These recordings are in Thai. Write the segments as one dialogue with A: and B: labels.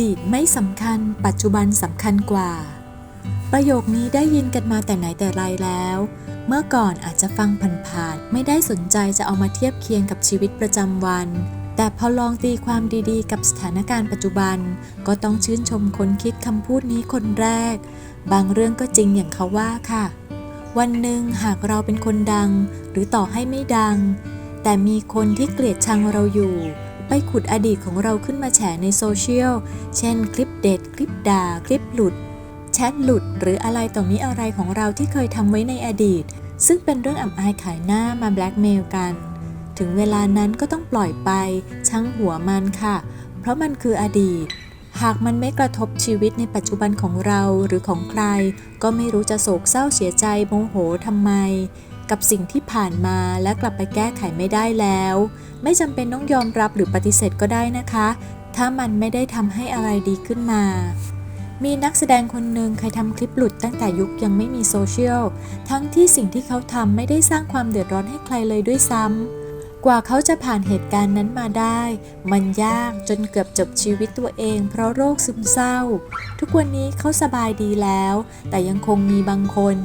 A: ดีตไม่สำคัญ ปัจจุบันสำคัญกว่า ประโยคนี้ได้ยินกันมาแต่ไหนแต่ไรแล้ว เมื่อก่อนอาจจะฟังผ่านๆไม่ได้สนใจจะเอามาเทียบเคียงกับชีวิตประจำวัน แต่พอลองตีความดีๆ กับสถานการณ์ปัจจุบัน ก็ต้องชื่นชมคนคิดคำพูดนี้คนแรก บางเรื่องก็จริงอย่างเขาว่าค่ะ วันหนึ่งหากเราเป็นคนดัง หรือต่อให้ไม่ดัง แต่มีคนที่เกลียดชังเราอยู่ ไปขุดอดีตของเราขึ้นมาแฉในโซเชียล เช่นคลิปเด็ด คลิปด่า คลิปหลุด แชทหลุด หรืออะไรต่อมีอะไรของเราที่เคยทำไว้ในอดีต ซึ่งเป็นเรื่องอับอายขายหน้ามาแบล็กเมลกัน ถึงเวลานั้นก็ต้องปล่อยไปช่างหัวมันค่ะ เพราะมันคืออดีต หากมันไม่กระทบชีวิตในปัจจุบันของเราหรือของใคร ก็ไม่รู้จะโศกเศร้าเสียใจโมโหทำไม กับสิ่งที่ผ่านมาและกลับไปแก้ไขไม่ได้แล้ว ไม่จำเป็นต้องยอมรับหรือปฏิเสธก็ได้นะคะ ถ้ามันไม่ได้ทำให้อะไรดีขึ้นมา มีนักแสดงคนหนึ่งเคยทำคลิปหลุดตั้งแต่ยุคยังไม่มีโซเชียล ทั้งที่สิ่งที่เขาทำไม่ได้สร้างความเดือดร้อนให้ใครเลยด้วยซ้ำ กว่าเขาจะผ่านเหตุการณ์นั้นมาได้ มันยากจนเกือบจบชีวิตตัวเอง เพราะโรคซึมเศร้า ทุกวันนี้เขาสบายดีแล้ว แต่ยังคงมีบางคน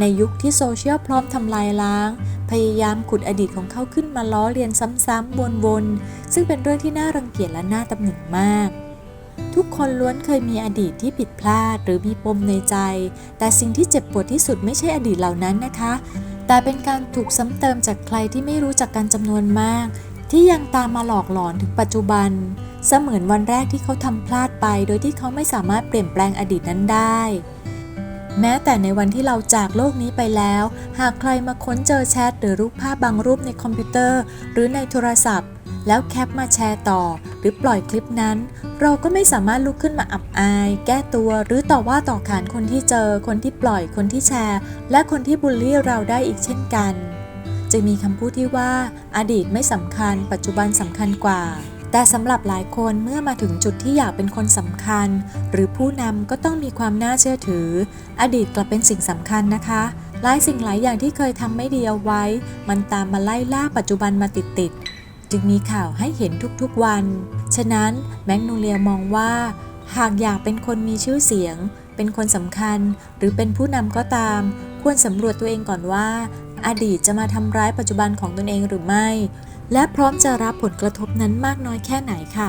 A: ในยุคที่โซเชียลพร้อมทำลายล้าง พยายามขุดอดีตของเขาขึ้นมาล้อเลียนซ้ำๆวนๆ ซึ่งเป็นเรื่องที่น่ารังเกียจและน่าตำหนิมาก ทุกคนล้วนเคยมีอดีตที่ผิดพลาดหรือมีปมในใจ แต่สิ่งที่เจ็บปวดที่สุดไม่ใช่อดีตเหล่านั้นนะคะ แต่เป็นการถูกซ้ำเติมจากใครที่ไม่รู้จักกันจำนวนมาก ที่ยังตามมาหลอกหลอนถึงปัจจุบัน เสมือนวันแรกที่เขาทำพลาดไป โดยที่เขาไม่สามารถเปลี่ยนแปลงอดีตนั้นได้ แม้แต่ในวันที่เราจากโลกนี้ไปแล้ว หากใครมาค้นเจอแชทหรือรูปภาพบางรูปในคอมพิวเตอร์ หรือในโทรศัพท์ แล้วแคปมาแชร์ต่อ หรือปล่อยคลิปนั้น เราก็ไม่สามารถลุกขึ้นมาอับอาย แก้ตัว หรือต่อว่าต่อขานคนที่เจอ คนที่ปล่อยคนที่แชร์ และคนที่บูลลี่เราได้อีกเช่นกันจะมีคำพูดที่ว่า อดีตไม่สำคัญ ปัจจุบันสำคัญกว่า แต่สำหรับหลายคนเมื่อมาถึงจุดที่อยากเป็นคนสำคัญ หรือผู้นำก็ต้องมีความน่าเชื่อถือ อดีตกลับเป็นสิ่งสำคัญนะคะหลายสิ่งหลายอย่างที่เคยทำไม่ดีเอาไว้ มันตามมาไล่ล่าปัจจุบันมาติดๆ จึงมีข่าวให้เห็นทุกๆวัน ฉะนั้นแมกโนเลียมองว่า หากอยากเป็นคนมีชื่อเสียง เป็นคนสำคัญ หรือเป็นผู้นำก็ตาม ควรสำรวจตัวเองก่อนว่า อดีตจะมาทำร้ายปัจจุบันของตนเองหรือไม่ และพร้อมจะรับผลกระทบนั้นมากน้อยแค่ไหนค่ะ